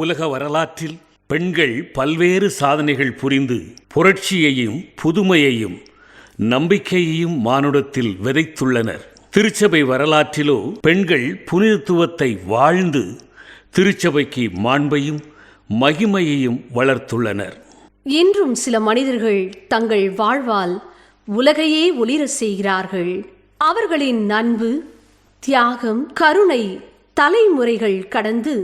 உலக வரலாற்றில் பெண்கள் பல்வேறு சாதனைகள் புரிந்து புரட்சியையும் புதுமையையும் நம்பிக்கையையும் மானுடத்தில் விதைத்துள்ளனர். திருச்சபை வரலாற்றிலோ பெண்கள் புனிதத்துவத்தை வாழ்ந்து திருச்சபைக்கு மாண்பையும் மகிமையையும் வளர்த்துள்ளனர். இன்றும் சில மனிதர்கள் தங்கள் வாழ்வால் உலகையே ஒளிர செய்கிறார்கள். அவர்களின் அன்பு தியாகம் கருணை தலைமுறைகள் கடந்து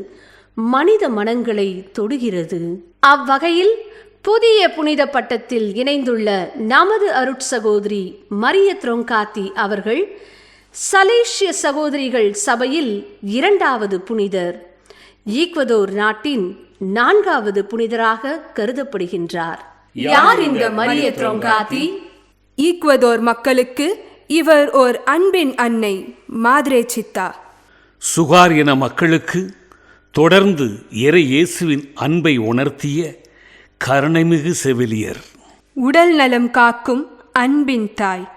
மனித மனங்களை தொடுகிறது. அவ்வகையில் புதிய புனித பட்டத்தில் இணைந்துள்ள நமது அருட்சகோதரி மரிய த்ரோங்காத்தி அவர்கள் சலேஷ்ய சகோதரிகள் சபையில் இரண்டாவது புனிதர். ஈக்வதோர் நாட்டின் நான்காவது புனிதராக கருதப்படுகின்றார். யார் இந்த மரிய த்ரோங்காத்தி? ஈக்வதோர் மக்களுக்கு இவர் ஓர் அன்பின் அன்னை மாத்ரே சித்தா. சுகார் என மக்களுக்கு தொடர்ந்து இறை இயேசுவின் அன்பை உணர்த்திய கருணைமிகு செவிலியர். உடல் நலம் காக்கும் அன்பின் தாய்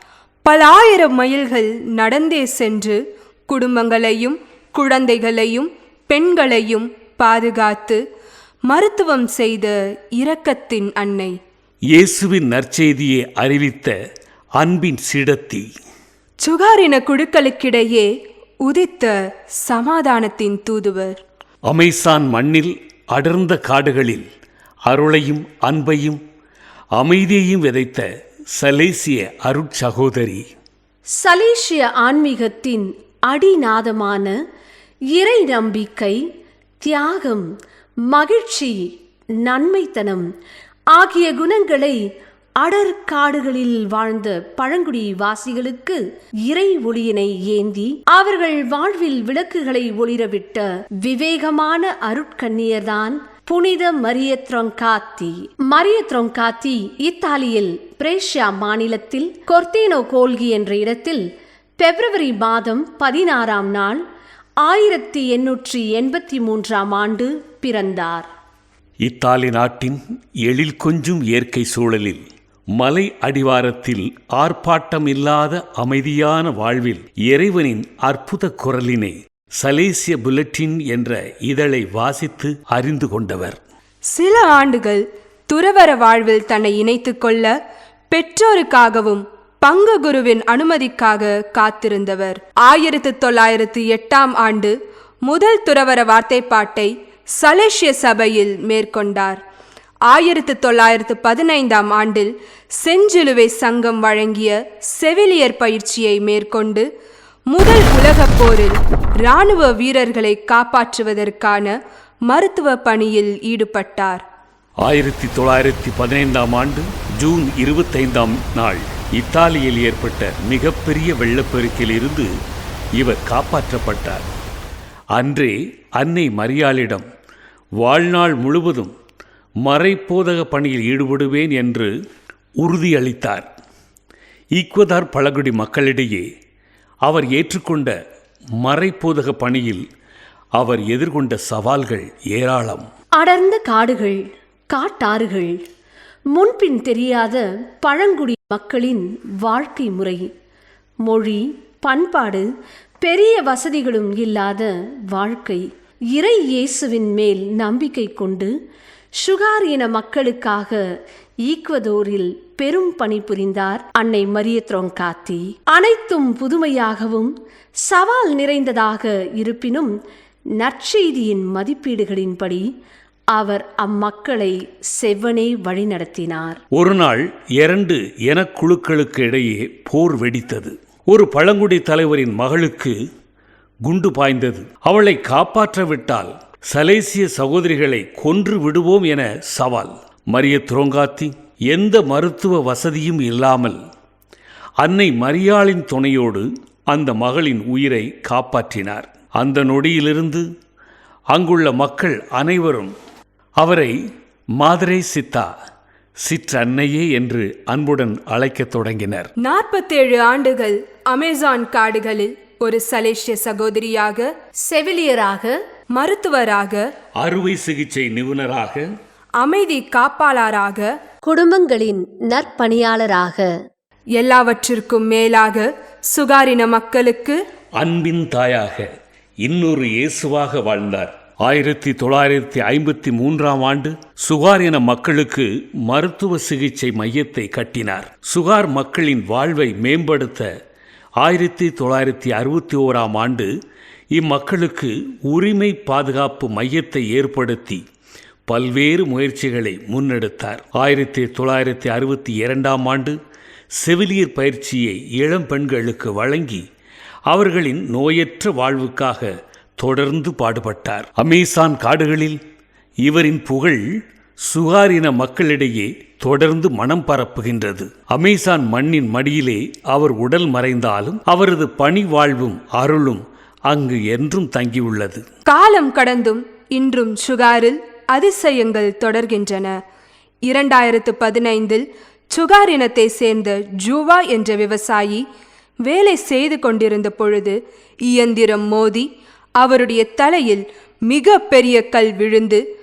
பல ஆயிரம் மைல்கள் நடந்தே சென்று குடும்பங்களையும் குழந்தைகளையும் பெண்களையும் பாதுகாத்து மருத்துவம் செய்த இரக்கத்தின் அன்னை. இயேசுவின் நற்செய்தியை அறிவித்த அன்பின் சிடத்தி. சுகாரின குழுக்களுக்கிடையே உதித்த சமாதானத்தின் தூதுவர். அமேசான் மண்ணில் அடர்ந்த காடுகளில் அருளையும் அன்பையும் அமைதியையும் விதைத்த சலேசிய அருட்சகோதரி. சலேசிய ஆன்மீகத்தின் அடிநாதமான இறை நம்பிக்கை தியாகம் மகிழ்ச்சி நன்மைத்தனம் ஆகிய குணங்களை அடர் காடுகளில் வாழ்ந்த பழங்குடி வாசிகளுக்கு இறை ஒளியினை ஏந்தி அவர்கள் வாழ்வில் விளக்குகளை ஒளிரவிட்ட விவேகமான அருட்கண்ணியர்தான் புனித மரிய த்ரொங்காத்தி. மரிய த்ரொங்காத்தி இத்தாலியில் பிரேஷியா மாநிலத்தில் கொர்த்தேனோ கோல்கி என்ற இடத்தில் பிப்ரவரி மாதம் பதினாறாம் நாள் ஆயிரத்தி எண்ணூற்றி எண்பத்தி மூன்றாம் ஆண்டு பிறந்தார். இத்தாலி நாட்டின் எழில் கொஞ்சும் இயற்கை சூழலில் மலை அடிவாரத்தில் ஆர்ப்பாட்டம் இல்லாத அமைதியான வாழ்வில் இறைவனின் அற்புத குரலினை சலேசிய புல்லட்டின் என்ற இதழை வாசித்து அறிந்து கொண்டவர். சில ஆண்டுகள் துறவர வாழ்வில் தன்னை இணைத்துக் கொள்ள பெற்றோருக்காகவும் பங்கு குருவின் அனுமதிக்காக காத்திருந்தவர். ஆயிரத்து தொள்ளாயிரத்து எட்டாம் ஆண்டு முதல் துறவர வார்த்தைப்பாட்டை சலேசிய சபையில் மேற்கொண்டார். ஆயிரத்து தொள்ளாயிரத்து பதினைந்தாம் ஆண்டில் செஞ்சிலுவை சங்கம் வழங்கிய செவிலியர் பயிற்சியை மேற்கொண்டு முதல் உலகப் போரில் இராணுவ வீரர்களை காப்பாற்றுவதற்கான மருத்துவ பணியில் ஈடுபட்டார். ஆயிரத்தி தொள்ளாயிரத்தி பதினைந்தாம் ஆண்டு ஜூன் இருபத்தைந்தாம் நாள் இத்தாலியில் ஏற்பட்ட மிகப்பெரிய வெள்ளப்பெருக்கில் இருந்து இவர் காப்பாற்றப்பட்டார். அன்றே அன்னை மரியாளிடம் வாழ்நாள் முழுவதும் மறைப்போதக பணியில் ஈடுபடுவேன் என்று உறுதியளித்தார். ஈக்வதார் பழங்குடி மக்களிடையே அவர் ஏற்றுக்கொண்ட மறைப்போதக பணியில் அவர் எதிர்கொண்ட சவால்கள் ஏராளம். அடர்ந்த காடுகள் காட்டாறுகள் முன்பின் தெரியாத பழங்குடி மக்களின் வாழ்க்கை முறை மொழி பண்பாடு பெரிய வசதிகளும் இல்லாத வாழ்க்கை இறை இயேசுவின் மேல் நம்பிக்கை கொண்டு சுகார் இன மக்களுக்காக ஈக்வதோரில் பெரும் பணி புரிந்தார் அன்னை மரிய த்ரோங்காத்தி அனைத்தும் புதுமையாகவும் சவால் நிறைந்ததாக இருப்பினும் நற்செய்தியின் மதிப்பீடுகளின்படி அவர் அம்மக்களை செவ்வனே வழிநடத்தினார். ஒரு நாள் இரண்டு இனக்குழுக்களுக்கு இடையே போர் வெடித்தது. ஒரு பழங்குடி தலைவரின் மகளுக்கு குண்டு பாய்ந்தது. அவளை காப்பாற்றவிட்டால் சலேசிய சகோதரிகளை கொன்று விடுவோம் என சவால். மரிய துரோங்காத்தி எந்த மருத்துவ வசதியும் இல்லாமல் அன்னை மரியாளின் துணையோடு அந்த மகளின் உயிரை காப்பாற்றினார். அந்த நொடியிலிருந்து அங்குள்ள மக்கள் அனைவரும் அவரை மாதரே சித்தா சிற்றன்னையே என்று அன்புடன் அழைக்கத் தொடங்கினர். நாற்பத்தேழு ஆண்டுகள் அமேசான் காடுகளில் ஒரு சலேசிய சகோதரியாக செவிலியராக மருத்துவராக அறுவை சிகிச்சை நிபுணராக அமைதி காப்பாளராக குடும்பங்களின் நற்பணியாளராக எல்லாவற்றிற்கும் மேலாக சுகாரின மக்களுக்கு அன்பின் தாயாக இன்னொரு இயேசுவாக வாழ்ந்தார். ஆயிரத்தி தொள்ளாயிரத்தி ஐம்பத்தி மூன்றாம் ஆண்டு சுகார் என மக்களுக்கு மருத்துவ சிகிச்சை மையத்தை கட்டினார். சுகார் மக்களின் வாழ்வை மேம்படுத்த ஆயிரத்தி தொள்ளாயிரத்தி அறுபத்தி ஓராம் ஆண்டு இம்மக்களுக்கு உரிமை பாதுகாப்பு மையத்தை ஏற்படுத்தி பல்வேறு முயற்சிகளை முன்னெடுத்தார். ஆயிரத்தி தொள்ளாயிரத்தி அறுபத்தி இரண்டாம் ஆண்டு செவிலியர் பயிற்சியை இளம் பெண்களுக்கு வழங்கி அவர்களின் நோயற்ற வாழ்வுக்காக தொடர்ந்து பாடுபட்டார். அமேசான் காடுகளில் இவரின் புகழ் சுகாரின மக்களிடையே தொடர்ந்து மனம் பரப்புகின்றது. அமேசான் மண்ணின் மடியிலே அவர் உடல் மறைந்தாலும் அவரது பணி வாழ்வும் அருளும் அங்கு என்றும் தங்கியுள்ளது. காலம் கடந்தும் இன்றும் சுகாரில் அதிசயங்கள் தொடர்கின்றன. இரண்டாயிரத்து பதினைந்தில் சுகார் இனத்தை சேர்ந்த ஜூவா என்ற விவசாயி வேலை செய்து கொண்டிருந்த பொழுது இயந்திரம் மோதி அவருடைய தலையில் மிக பெரிய கல் விழுந்து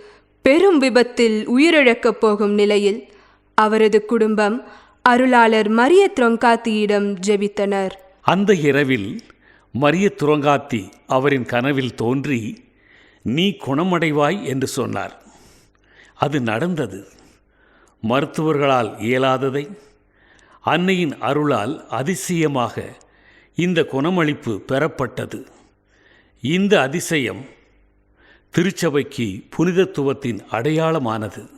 பெரும் விபத்தில் உயிரிழக்கப் போகும் நிலையில் அவரது குடும்பம் அருளாளர் மரிய துரங்காத்தியிடம் ஜெபித்தனர். அந்த இரவில் மரிய துரங்காத்தி அவரின் கனவில் தோன்றி நீ குணமடைவாய் என்று சொன்னார். அது நடந்தது. மருத்துவர்களால் இயலாததை அன்னையின் அருளால் அதிசயமாக இந்த குணமளிப்பு பெறப்பட்டது. இந்த அதிசயம் திருச்சபைக்கு புனிதத்துவத்தின் அடையாளமானது.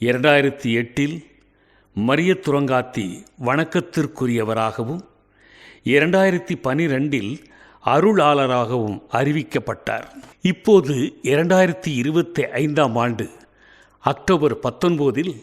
இரண்டாயிரத்தி எட்டில் மரிய துரங்காத்தி வணக்கத்திற்குரியவராகவும் இரண்டாயிரத்தி பனிரெண்டில் அருளாளராகவும் அறிவிக்கப்பட்டார். இப்போது இரண்டாயிரத்தி இருபத்தி ஐந்தாம் ஆண்டு அக்டோபர் பத்தொன்பதில்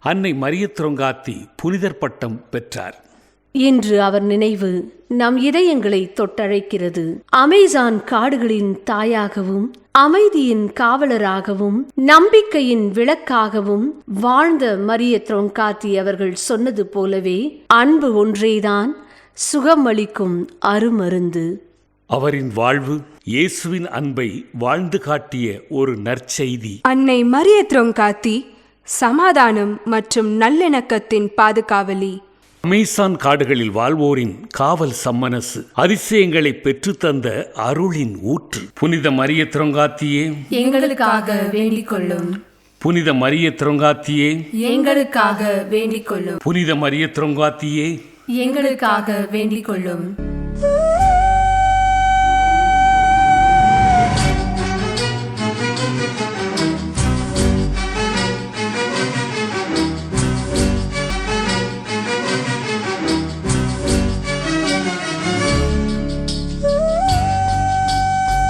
அன்னை மரிய துரங்காத்தி புனிதர் பட்டம் பெற்றார். இன்று அவர் நினைவு நம் இதயங்களை தொட்டழைக்கிறது. அமேசான் காடுகளின் தாயாகவும் அமைதியின் காவலராகவும் நம்பிக்கையின் விளக்காகவும் வாழ்ந்த மரிய த்ரோங்காத்தி அவர்கள் சொன்னது போலவே அன்பு ஒன்றேதான் சுகமளிக்கும் அருமருந்து. அவரின் வாழ்வு இயேசுவின் அன்பை வாழ்ந்து காட்டிய ஒரு நற்செய்தி. அன்னை மரிய த்ரொங்காத்தி சமாதானம் மற்றும் நல்லிணக்கத்தின் பாதுகாவலி. அமேசான் காடுகளில் வாழ்வோரின் காவல் சம்மனசு அதிசயங்களை பெற்றுத்தந்த அருளின் ஊற்று. புனித மரிய திரங்காத்தியே எங்களுக்காக வேண்டிக் கொள்ளும் புனித மரிய திரங்காத்தியே எங்களுக்காக வேண்டிக் கொள்ளும் புனித மரிய திரங்காத்தியே எங்களுக்காக வேண்டிக் கொள்ளும்